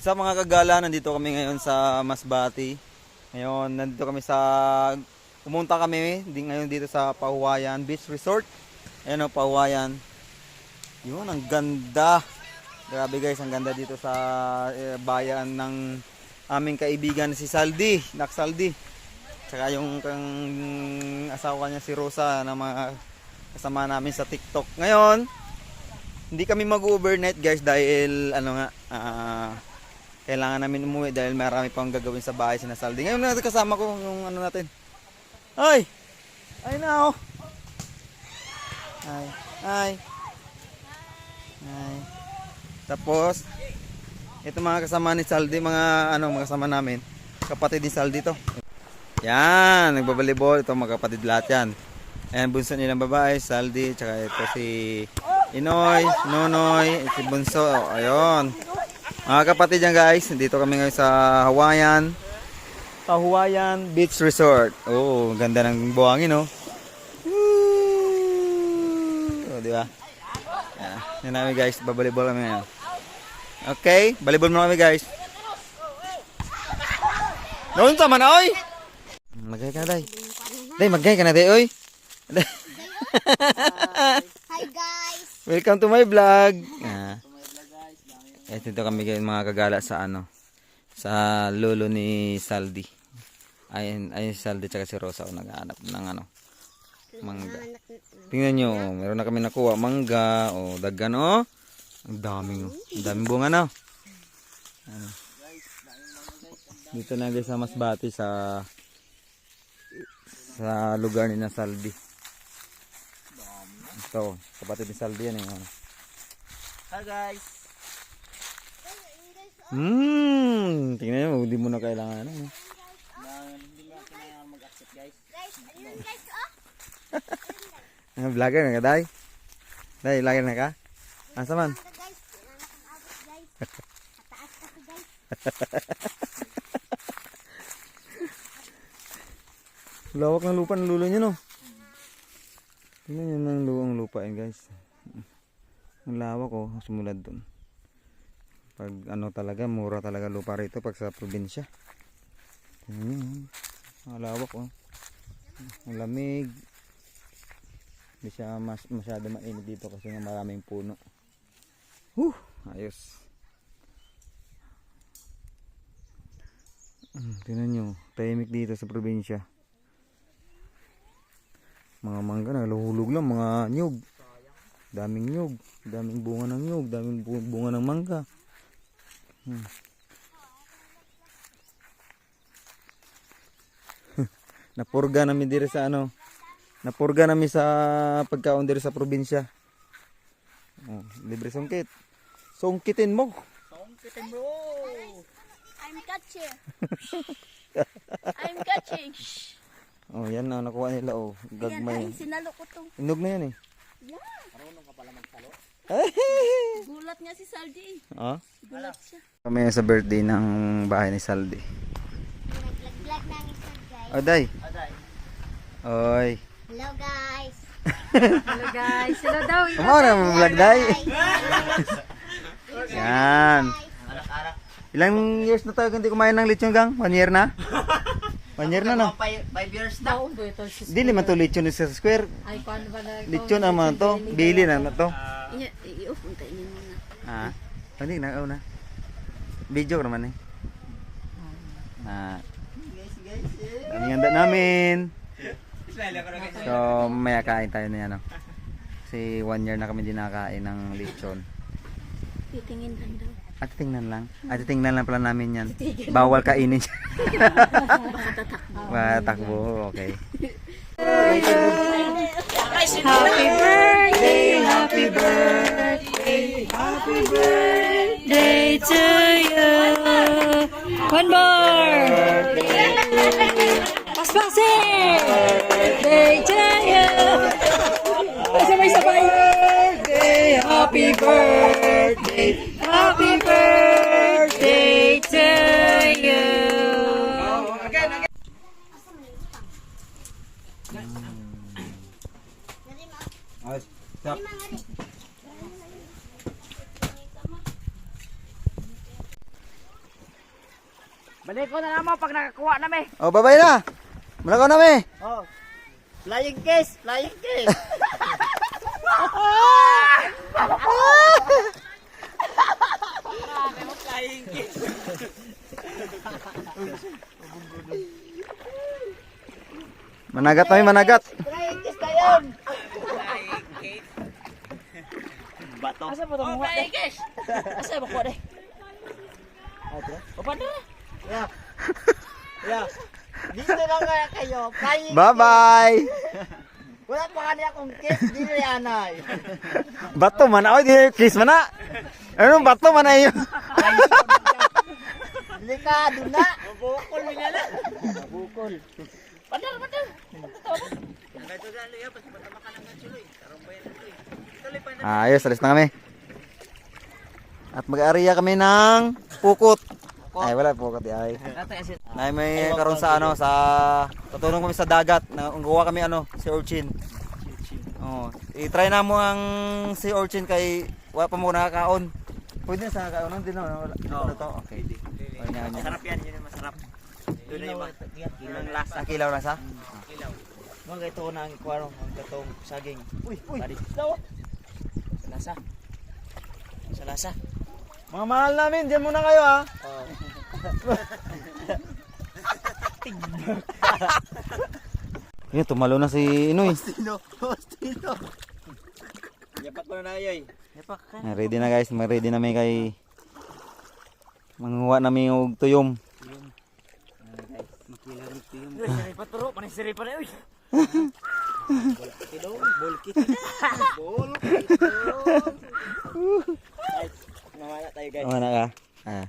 What's up mga kagala? Nandito kami ngayon sa Masbati. Ngayon, nandito kami sa... Pumunta kami di ngayon dito sa Pahuwayan Beach Resort. Ayan o, Pahuwayan. Yun, ang ganda. Grabe guys, ang ganda dito sa eh, bayan ng aming kaibigan si Saldi, Nak Saldi. Tsaka yung kang asawa niya si Rosa na mga kasama namin sa TikTok. Ngayon, hindi kami mag-overnight guys dahil ano nga, ah, kailangan namin umuwi dahil marami pang gagawin sa bahay sina Saldi. Ngayon na kasama ko yung ano natin. Ay! Ay na oh! Ay! Ay! Ay! Tapos, ito mga kasama ni Saldi, mga ano, mga kasama namin. Kapatid ni Saldi to. Yan, nagbabalibol. Ito mga kapatid lahat yan. Ayan, bunso nilang babae, Saldi, tsaka ito si Inoy, Nonoy, si Bunso. Ayun. Mga kapatid yan guys, dito kami ngayon sa Hawaiian. Sa Hawaiian Beach Resort. Oh, ganda ng buhangin oh. Woo! Oh, di ba? Yan, yan namin guys, babalibol kami ngayon. Okay, balibol mo kami guys. Noon tama na oy. Magay ka na day. Day, magay ka na day oy. Hi guys! Welcome to my vlog. Ah. Eh, dito kami ngayon mga kagala sa ano sa lolo ni Saldi. Ayun, ayun si Saldi tsaka si Rosa o naghahanap ng ano mangga. Tingnan nyo, oh, meron na kami nakuha mangga o dagan oh. Ang daming oh. Ang daming bunga na. oh. Ano. Dito na guys sa Masbati sa sa lugar ni na Saldi. Ito, kapatid ni Saldi yan eh. Hi guys. Hmm, tingnan mo, hindi mo na kailangan ano. eh. Hindi nga kailangan mag-accept guys. Guys, ayun guys oh! Vlogger na ka, day? Day, vlogger na ka? Asa man? Lawak ng lupa ng lulo niya, no? Tingnan niyo ng luwang lupa yun, guys. Ang lawak, oh. Sumulad dun. Pag ano talaga, mura talaga lupa rito pag sa probinsya. Tingnan niyo, oh. Lawak, oh. Hindi siya mas, masyado mainit dito kasi nga maraming puno. Huh, ayos. Hmm, tingnan nyo, tahimik dito sa probinsya. Mga mangga na, luhulog lang, mga nyug. Daming nyug, daming bunga ng nyug, daming bu- bunga ng mangga. Hmm. Napurga namin dire sa ano, napurga namin sa pagkaon dire sa probinsya. Oh, libre sungkit. Sungkitin mo. Songkitin bro. I'm catcher. I'm catching. Oh, yan na nakuha nila oh. Gagmay. Ay, sinalo ko to. Inog na yan eh. Marunong ka pala magtalo. Gulat nga si Saldi. Ah? Gulat siya. Kami sa birthday ng bahay ni Saldi. Naglag-lag na isa guys. Oh, day. Aday. Oy. Hello guys! Hello guys. Hello daw. Amo na mo vlog day. Yan. Ilang years na tayo hindi kumain ng lechon gang? One year na? One year na no? Five, five years na. Hindi naman to lechon sa square. Ay, paano ba na? Lechon naman to. Bili na na to. Iya, i-off mo tayo niyo na. Ah. Hindi na na. Video naman eh. Ah. Guys, guys. Ang handa namin. So, maya kain tayo na yan. No? Kasi one year na kami din nakakain ng lechon. Titingin lang daw. At tingnan lang. At tingnan lang pala namin yan. Bawal kainin siya. Baka takbo. Okay. Happy birthday, happy birthday, happy birthday to you. One more. Paspasin! Birthday to you. Sabay-sabay. Happy birthday, Balik ko na naman pag nakakuha na me. Oh, babay na. Malakaw na mi. Oh. Flying kiss, flying kiss. Managat na managat. Flying kiss na yun. Bato. Asa ba itong muha? Asa ba ko de? O paano? Yeah. Yeah. Dito lang kaya kayo. Flying Bye-bye. Wala pa kanya akong kiss, di na yanay. Bato man ako, di kiss man na. Ano bato man na yun? Delikado na. Mabukol mo nga lang. Mabukol. Padal, padal. Ayos, alis na kami. At mag-aariya kami ng pukot. Ay, wala pukot ay. Ay, may karon sa ano, sa tutulong kami sa dagat. Na gawa kami ano, si urchin. Oh, i-try na mo ang si urchin kay wala pa mo nakakaon. Pwede na sa nakakaon din no. Wala. Ano to? Okay. Masarap yan, yun yung masarap. Doon na yung ilang lasa. Sa kilaw na sa? Mga ito na ang ikwaro, ang katong saging. Uy, uy. Pari. Sa lasa. Sa lasa. Mga mahal namin, diyan muna kayo ha. Oh. Yun, tumalo na si Inoy. Tino, Tino. Yapak ko na yoy. Yapak ka. Ready na guys, mag-ready na may kay manguha na may og tuyom. Makilarig ko yung Siri pa turo, panisiri pa na yoy. Kilo, bolkit. Bolkit. Nawala tayo guys. Ano na ka? Ah.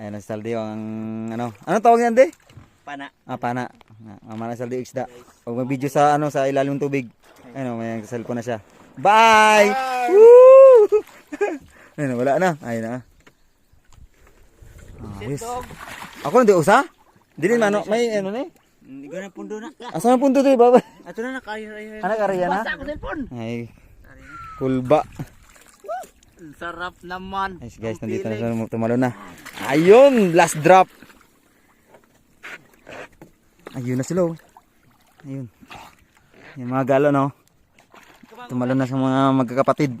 Ayan ang saldi ang ano. Ano tawag yan, de? Pana. Ah, pana. Ah, Mama na saldi isda. Pag mag-video sa ano sa ilalim ng tubig. Ano, may cellphone na siya. Bye! Woo! Ayun, wala na. Ayun na. Ah, yes. Ako hindi usa? Dili man ano, may ano ni? Hindi ko na pundo na. Asa na punto to, baba? Ato na nakayo. Anak kariya na? Basta ako cellphone. Ay. Kulba. Sarap naman. Guys, guys, Ang nandito na siya tumalo na. Ayun, last drop. Ayun na sila. oh. Ayun. Yung mga galo, no? Tumalo na sa mga magkakapatid.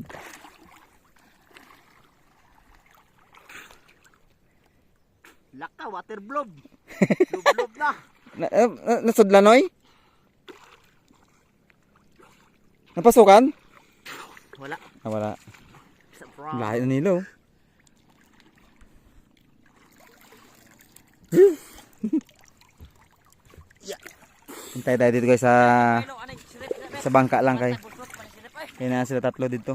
Laka, water blob. Lublob na. Na, eh, eh, nasudla, Noy? Napasukan? Wala. Ah, wala. Lahat na nila, oh. Hintay tayo dito guys sa sa bangka lang kay. Kaya na sila tatlo dito.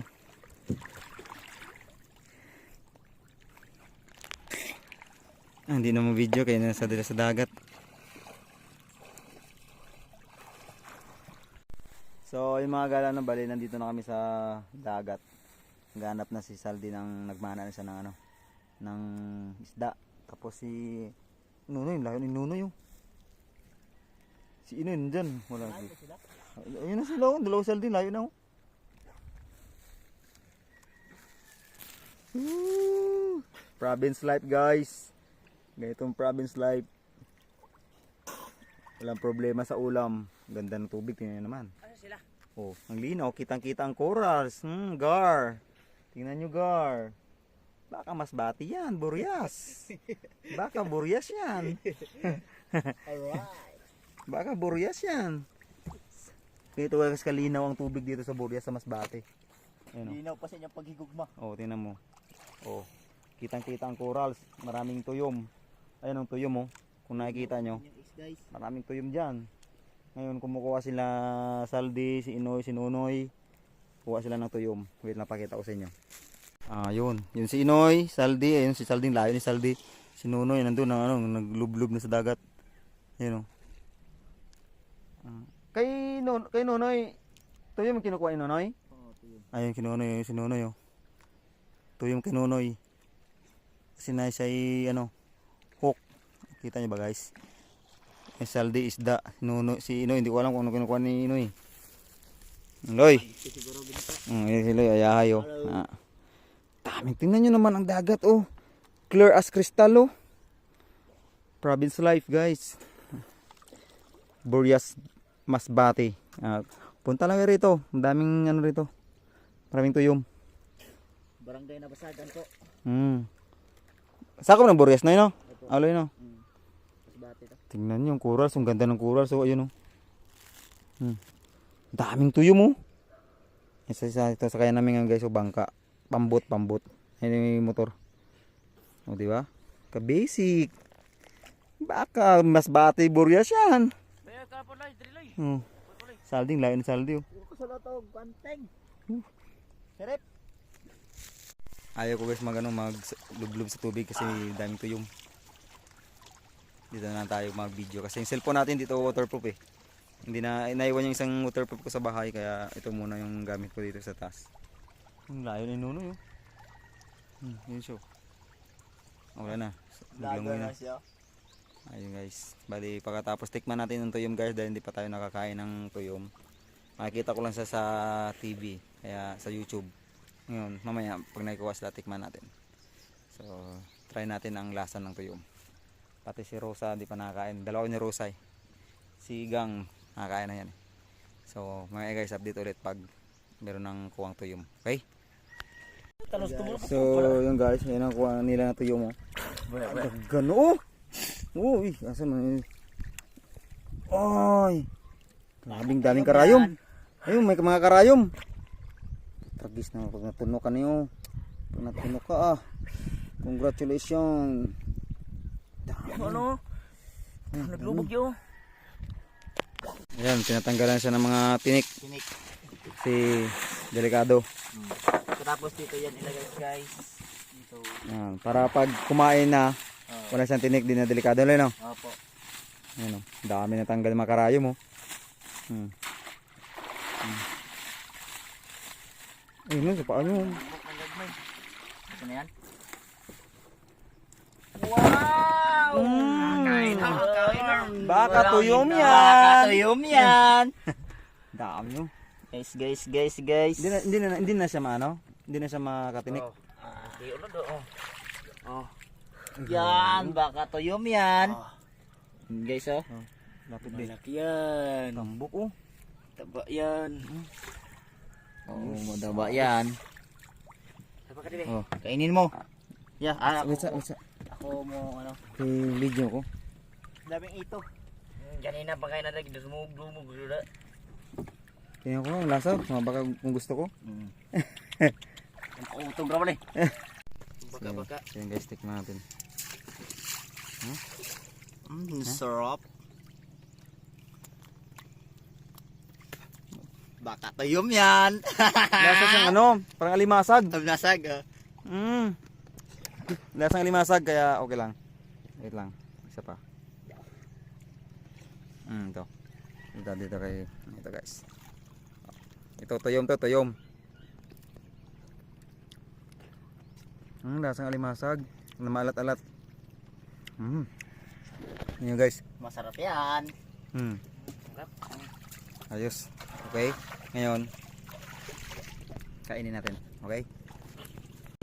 Ah, hindi na mo video kaya nasa dila sa dagat. So, yung mga gala na bali, nandito na kami sa dagat. Ganap na si Saldi ng nagmana na siya ng ano, ng isda. Tapos si Nunoy, layo ni Nunoy yung. Si Inoy nandyan. Wala. Ayun na sila, oh. dalawa Saldi, layo na oh. Woo! Province life guys. Ganitong province life. Walang problema sa ulam. Ganda ng tubig, tingnan naman. Ano sila? Oh, ang linaw, kitang-kita ang corals. Hmm, gar. Tingnan nyo, gar. Baka mas bati yan, buryas. Baka buryas yan. Alright. Baka buryas yan. Ganito kasi kalinaw ang tubig dito sa buryas sa Masbate. Ayun, oh. Linaw pa sa inyong paghigugma. Oh, tingnan mo. Oh, kitang-kita ang corals. Maraming tuyom. Ayun ang tuyom, oh. Kung nakikita nyo, maraming tuyom dyan. Ngayon, kumukuha sila Saldi, si Inoy, si Nunoy. Kuha sila ng tuyom. Wait lang, pakita ko sa inyo. Ah, yun. Yun si Inoy, Saldi. Ayun si Saldi, layo ni Saldi. Si Nunoy, nandun, ang, ano, naglublob na sa dagat. Ayun, oh. Ah, kay, Nun kay Nunoy, tuyom kinukuha ni Nunoy? Ayun, kinunoy, si Nunoy, oh. Tuyom kinunoy. Kasi na siya ay, ano, hook. Kita niyo ba, guys? Yung saldi isda. Nuno, si Inoy, hindi ko alam kung ano kinukuha ni Inoy. Loy. Mm, si Loy, ayahay oh. Ah. Daming, tingnan nyo naman ang dagat oh. Clear as crystal oh. Province life guys. Burias Masbate. Ah, punta lang rito. Ang daming ano rito. Maraming tuyom. Barangay na basagan ko. Hmm. Saan ka ng Burias na yun, no? Alo yun, no? Masbate to. Tingnan nyo yung coral. Ang ganda ng coral. So, ayun, no? Hmm. Daming tuyom, oh. Isa sa ito sa kaya namin ngayon, guys. So, bangka. Pambot, pambot. Ayun yung motor. O, di ba? Ka-basic. Baka mas bati Burias yan. May ka po lang, driloy. Oh. Salding, lain saldi, oh. Huwag ko sa lotog, banteng. Ayaw ko guys mag ano, mag lublob sa tubig kasi daming tuyom. Dito na lang tayo mag video kasi yung cellphone natin dito waterproof eh. Hindi na inaiwan yung isang waterproof ko sa bahay kaya ito muna yung gamit ko dito sa taas. Ang layo ni Nuno yun. Hmm, yun siya. Wala na. Biglang na. na siya. Ayun guys. Bali pagkatapos tikman natin ng tuyom guys dahil hindi pa tayo nakakain ng tuyom. Makikita ko lang sa sa TV kaya sa YouTube. Ngayon, mamaya pag naikuha sila tikman natin. So, try natin ang lasa ng tuyom. Pati si Rosa hindi pa nakakain. Dalawa ni Rosa eh. Si Gang nakakain na yan. eh. So, mga guys update ulit pag meron ng kuwang tuyom. Okay? So, yung guys, yan ang kuha nila ng tuyom mo. Gano? Oh, uy, asa man. Ay. Daming daming karayom. Ayun, may mga karayom. Tragis na pag natuno ka niyo. Pag natuno ka ah. Congratulations. Ano? Naglubog yun. Ayan, tinatanggalan siya ng mga tinik. Tinik. Si Delikado. Tapos dito yan ilagay guys. Dito. Ayan, para pag kumain na, wala siyang tinik, di na delikado lang, no? Opo. Ayan, oh. dami na tanggal mga karayom, oh. Hmm. Hmm. Ayun, sa paa nyo. Buk ng gagmay. Ito na yan. Wow! Na. Baka tuyom yan. Baka tuyom yan. Dami, oh. guys, guys, guys, guys. Hindi na, hindi na, hindi na siya maano? Hindi na siya makatinik. Ah, di ulo do. Oh. Oh. Yan, baka tuyom yan. Guys, oh. Lapit din. Malaki yan. Tambok, oh. Taba yan. Oo, madaba yan. Oh. Kainin mo. Yeah, ah, Wait sa, wait sa. ako mo ano. Yung video ko. Daming ito. Kanina pa kayo na nagdumog dumog dula. Tingnan ko ang lasa. Mga baka kung gusto ko. Mm. Utog ra eh. Baka So, baka. Yan guys, tikman natin. Mm, sarap. Baka tuyom yan. Lasa siyang ano, parang alimasag. Nasag ah. Mm. Lasang alimasag kaya okay lang. Wait lang. Isa pa. Mm, ito. Ito dito kay ito guys. Ito tuyom to, tuyom. Mm, lasang alimasag. Na maalat-alat. Mm. Yun guys. Masarap yan. Hmm. Ayos. Okay. Ngayon, kainin natin. Okay?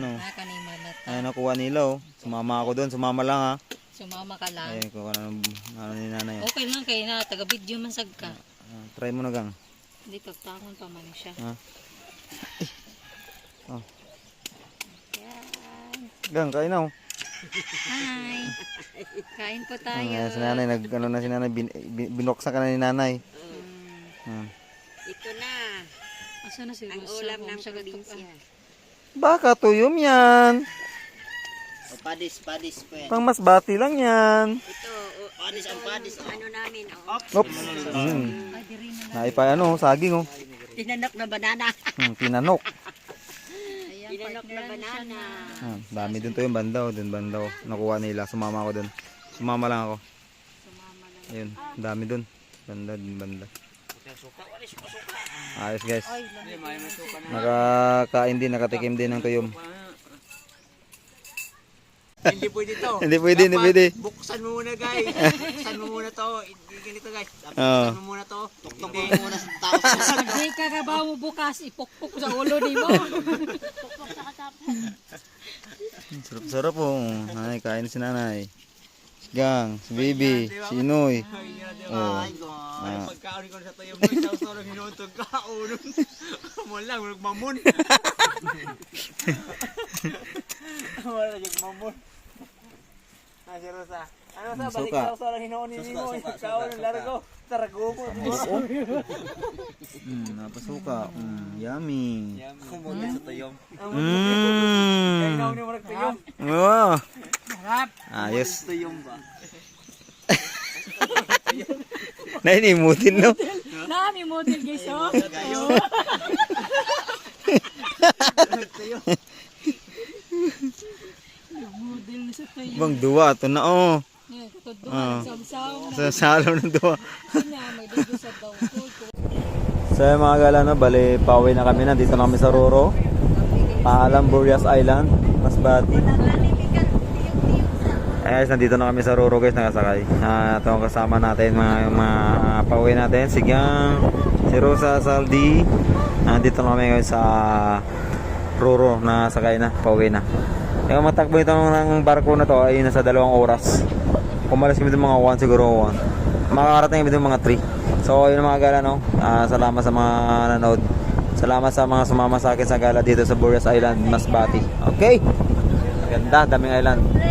Ano? Nakanimalat. Ano nakuha nila oh. Sumama ako doon. Sumama lang ha. Sumama ka lang. Ayun, kung ano, ano ni nanay. Okay lang kay na taga video man sad ka. Ah, try mo na gang. Dito tangon pa man siya. Ha? Oh. Yan. Gang, kain na oh. Hi. Kain po tayo. Ayan, si nanay, nag, ano na si nanay, bin, bin, binoksan ka na ni nanay. Hmm. Ito na, Asa na si ang Rosa? ulam Huwag ng probinsya. Baka tuyom yan. O, padis, padis po yan. Pang mas bati lang yan. Ito, o, Padis ang padis. Oh. ano namin, oh. Oops. Mm. Ay, diri na. Naipay ano, saging oh. Tinanok na banana. Hmm, tinanok. Tinanok na banana. Ah, dami dun to yung bandaw, dun bandaw. Nakuha nila, sumama ako dun. Sumama lang ako. Ayun, dami dun. Banda dun, banda. Ayos guys. Nakakain din, nakatikim din ng tuyom. Hindi pwede to. hindi pwede, hindi pwede. Buksan mo muna guys. Buksan mo muna to. Hindi ganito guys. Buksan mo muna to. Tuktok mo muna sa tao. Pag di ka kabaw mo bukas, ipukpok sa ulo ni mo. Sarap-sarap oh. Ay, kain si nanay. Gang, si Bibi, si Inoy. Oh. Ay, God. Ah. Pagkaon ko sa tayo mo, sa orang hinutog ka, ulo. Mo lang, walang mamon. Wala yung mamon. Ah, si Rosa. Ano sa balik Suka. ka sa orang hinuon ni Suka, mo, suka, ikaw suka, largo. Tarago mo. Mm, napasuka. Mm, yummy. Kumuli sa tuyong. Mm. Ikaw ni mo nagtuyong. Wow. Harap. Ayos. Tuyong ba? Nainimutin no. Nami model guys oh. Model na sa tayo. Bang duwa to na oh. Yeah, Todo Ah. samsam Sa salaw ng duwa. So mga gala no, bali pauwi na kami na dito na kami sa Roro. Paalam Boreas Island, Masbati. Eh, guys, nandito na kami sa Roro guys, nakasakay. Ah, ito ang kasama natin, mga, mga pauwi natin. Si Gang, si Rosa Saldi. Nandito na kami ngayon sa Roro na sakay na, pauwi na. Yung matakbo ito ng barko na to ay nasa dalawang oras. Kumalas kami mga 1 siguro 1. Makakarating kami mga 3. So yun mga gala no. Ah, salamat sa mga nanood. Salamat sa mga sumama sa akin sa gala dito sa Boreas Island, Masbati. Okay? Ganda, daming island.